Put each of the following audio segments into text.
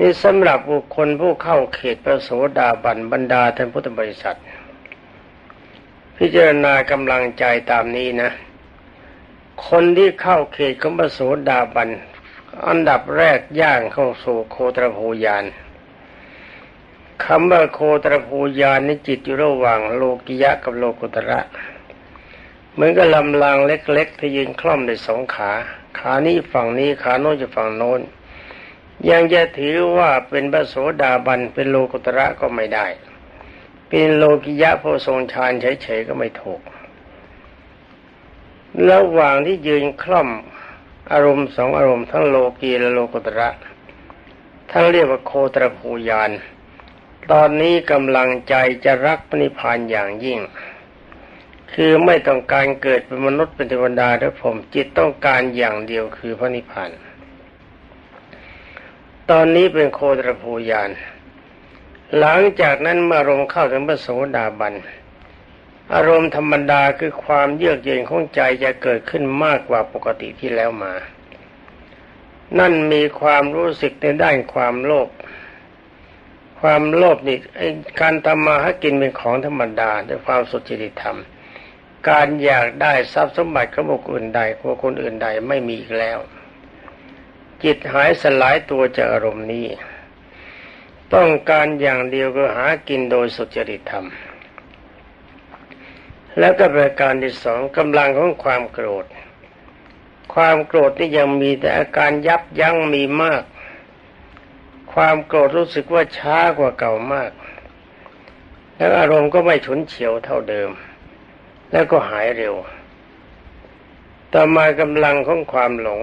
นี่สำหรับบุคคลผู้เข้าเขตพระโสดาบันบรรดาท่านพุทธบริษัท พิจารณากำลังใจตามนี้นะ คนที่เข้าเขตของพระโสดาบันอันดับแรกย่างเข้าสู่โคตรภูยานคำว่าโคตรภูยานนี่จิตอยู่ระหว่างโลกิยะกับโลกุตระเหมือนกับลำลางเล็กๆที่ยืนคล่อมในสองขา ขานี้ฝั่งนี้ขาโน้นจะฝั่งโน้น ยังจะถือว่าเป็นพระโสดาบันเป็นโลกุตระก็ไม่ได้ เป็นโลกิยะโพทรงฌานเฉยๆก็ไม่ถูกระหว่างที่ยืนคล่อมอารมณ์สองอารมณ์ทั้งโลกีและโลกุตระท่านเรียกว่าโคตรภูยาน ตอนนี้กำลังใจจะรักปณิพานอย่างยิ่ง คือไม่ต้องการเกิดเป็นมนุษย์เป็นเทวดาหรือผมจิตต้องการอย่างเดียวคือพระนิพพาน ตอนนี้เป็นโคตรภูยาน หลังจากนั้นเมื่ออารมณ์เข้าถึงพระโสดาบัน อารมณ์ธรรมดาคือความเยือกเย็นของใจจะเกิดขึ้นมากกว่าปกติที่แล้วมา นั่นมีความรู้สึกในด้านความโลภ ความโลภนี่การทำมาหากินเป็นของธรรมดาด้วยความสุจริตธรรม การอยากได้ทรัพย์สมบัติของบุคคลอื่นใดของคนอื่นใดไม่มีอีกแล้ว จิตหายสลายตัวจากอารมณ์นี้ ต้องการอย่างเดียวก็หากินโดยสุจริตธรรม แล้วก็ประการที่สองกำลังของความโกรธ ความโกรธนี่ยังมีแต่อาการยับยั้งมีมาก ความโกรธรู้สึกว่าช้ากว่าเก่ามาก แล้วอารมณ์ก็ไม่ฉุนเฉียวเท่าเดิม แล้วก็หายเร็ว ต่อมากำลังของความหลง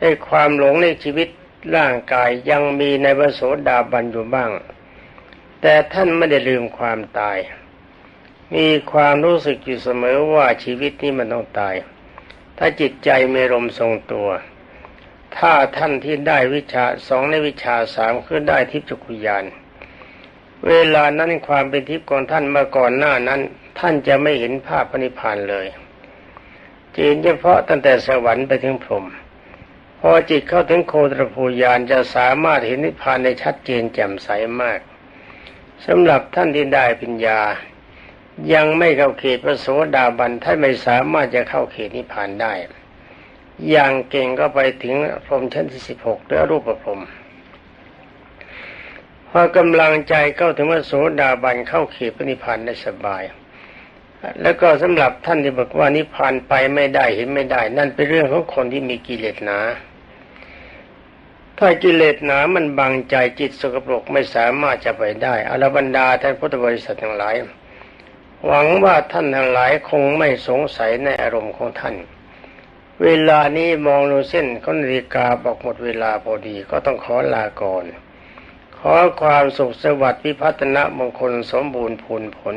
ไอ้ความหลงในชีวิตร่างกายยังมีในวโสดาบันอยู่บ้าง แต่ท่านไม่ได้ลืมความตาย มีความรู้สึกอยู่เสมอว่าชีวิตนี้มันต้องตาย ถ้าจิตใจไม่รมทรงตัว ถ้าท่านที่ได้วิชาสองในวิชาสามคือได้ทิพย์จักุยาน เวลานั้นความเป็นทิพย์ของท่านเมื่อก่อนหน้านั้น ท่านจะไม่เห็นภาพพระนิพพานเลยจีนเฉพาะตั้งแต่สวรรค์ไปถึงพรหม พอจิตเข้าถึงโคตรภูยานจะสามารถเห็นนิพพานในชัดเจนแจ่มใสมากสำหรับท่านที่ได้ปัญญา ยังไม่เข้าเขตพระโสดาบันท่านไม่สามารถจะเข้าเขตนิพพานได้ อย่างเก่งก็ไปถึงพรมชั้นที่สิบหกด้วยรูปพรมพอกำลังใจเข้าถึงพระโสดาบันเข้าเขตพระนิพพานได้สบาย แล้วก็สำหรับท่านที่บอกว่านิพพานไปไม่ได้เห็นไม่ได้ นั่นเป็นเรื่องของคนที่มีกิเลสหนา ถ้ากิเลสหนามันบังใจจิตสกปรกไม่สามารถจะไปได้อรบรรดาท่านพุทธบริษัททั้งหลาย หวังว่าท่านทั้งหลายคงไม่สงสัยในอารมณ์ของท่าน เวลานี้มองดูเส้นก็นาฬิกาบอกหมดเวลาพอดีก็ต้องขอลาก่อน ขอความสุขสวัสดิ์พิพัฒนะมงคลสมบูรณ์ผลผล